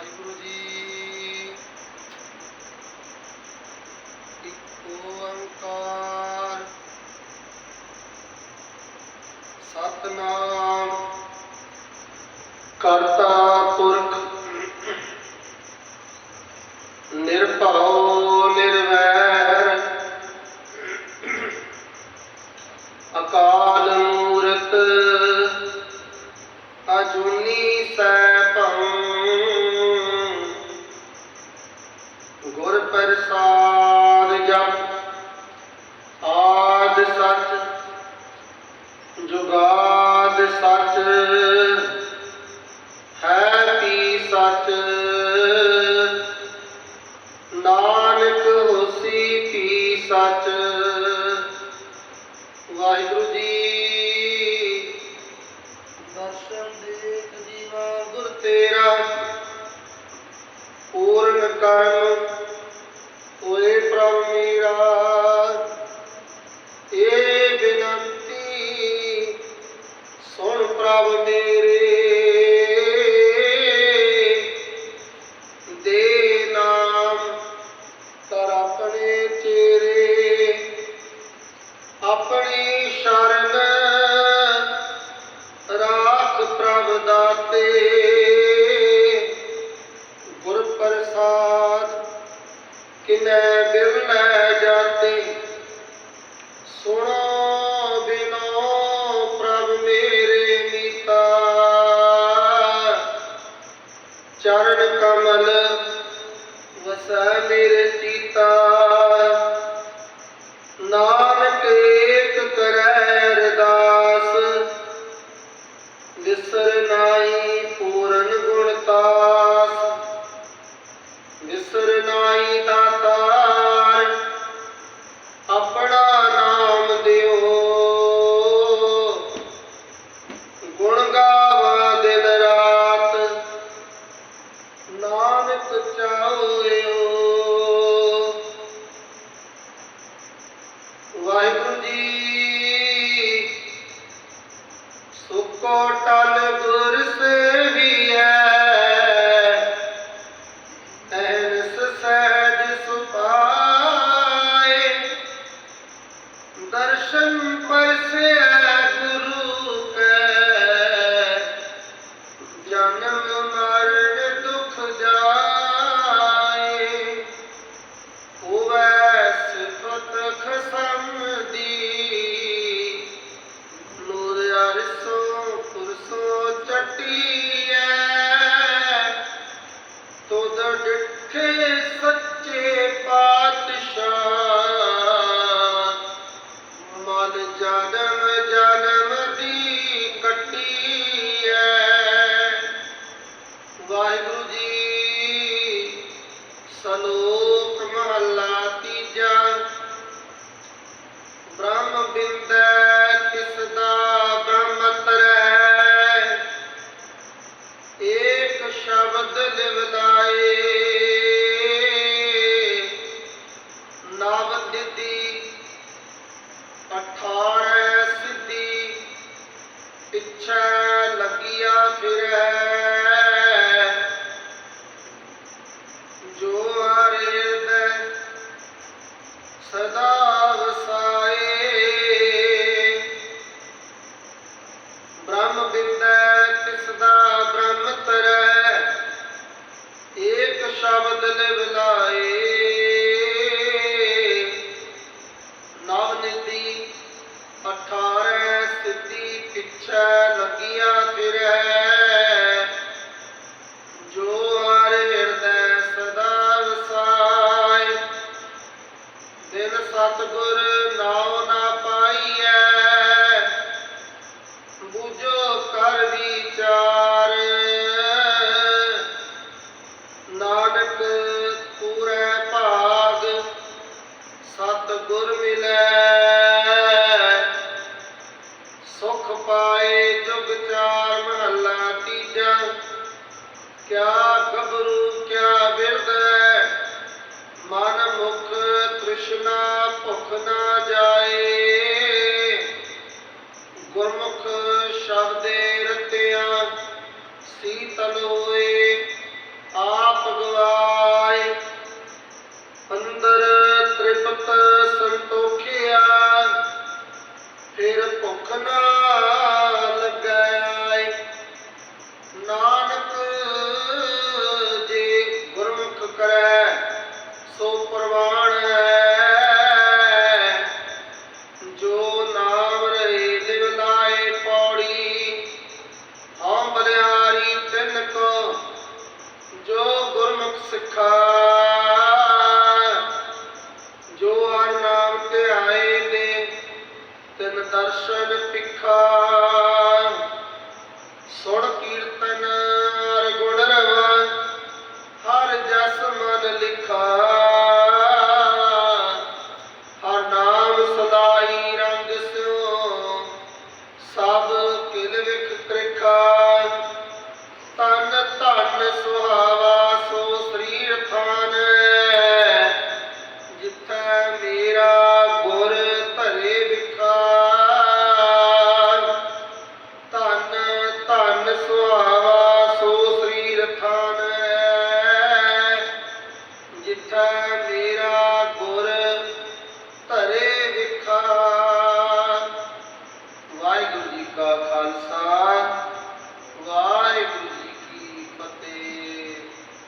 ਵਾਹਿਗੁਰੂ ਜੀ। ਇੱਕ ਓੰਕਾਰ ਸਤਨਾਮ। ਕਰਤਾ ਪੁਰਖ। ਨਿਰਭਉ ਨਿਰਵੈਰ। ਅਕਾਲ ਮੂਰਤ। ਸਚ। ਵਾਹਿਗੁਰੂ ਜੀ। ਦਰਸ਼ਨ ਦੇਖ ਜੀਵਾ ਗੁਰ ਤੇਰਾ। ਪੂਰਨ ਕਰਮ ਹੋਏ ਪ੍ਰਭ ਮੇਰਾ। ਏ ਬਿਨੰਤੀ ਸੁਣ ਪ੍ਰਭ ਮੇਰੇ। ਕਿਨੈ ਬਿਰਲੇ ਜਾਤੇ। ਸੁਣੋ ਬਿਨੋ ਪ੍ਰਭ ਮੇਰੇ ਮੀਤਾ ਚਰਨ ਕਮਲ ਵਸੈ ਮੇਰੇ ਚੀਤਾ। ਨਾਨਕ ਏਕ ਵਾਹਿਗੁਰੂ ਜੀ। ਸੁਕੋ ਟਲ ਡਿਠੇ ਸੱਚੇ ਪਾਤਸ਼ਾਹ। ਮਨ ਜਨਮ ਜਨਮ ਦੀ ਕੱਟੀਐ। ਵਾਹਿਗੁਰੂ ਜੀ, ਸਲੋਕ ਮਹਲਾ ਤੀਜਾ। ਬ੍ਰਹਮ ਬਿੰਦੈ ਪਿੱਛੇ ਲੱਗਿਆ ਫਿਰੈ ਜੋ ਹਰਿ ਸਦਾ ਵਸਾਏ। ਬ੍ਰਹਮ ਬਿੰਦੈ ਤਿਸ ਦਾ ਬ੍ਰਹਮ ਤਰੈ, ਏਕ ਸ਼ਬਦ ਲਿਵਲਾਏ ਨਵ ਨਿਧੀ, ਅਠਾਰੈ ਸਿੱਧੀ ਪਿੱਛੇ। ਲੱਗਿਆ ਫਿਰੈ ਜੋ ਹਰ ਹਿਰਦੈ ਸਦਾ ਵਸਾਏ। ਦਿਨ না ਦਰਸ਼ਨ ਤਿੱਖਾ ਸੁਣ ਕੀਰਤਨ ਅਰ ਗੁਣ ਰਵਨ ਹਰ ਜਸ ਮਨ ਲਿਖਾ। ਹਰ ਨਾਮ ਸਦਾਈ ਰੰਗ ਸਿਓ ਸਭ ਕਿਲ ਵਿਖ ਕ੍ਰਿਖਾ ਤਨ ਧਨ ਸੁਹਾਵਾ ਸੋ ਸਰੀਰ ਥਾਨ ਜਿੱਥੇ ਮੇਰਾ ਮੇਰਾ ਗੁਰ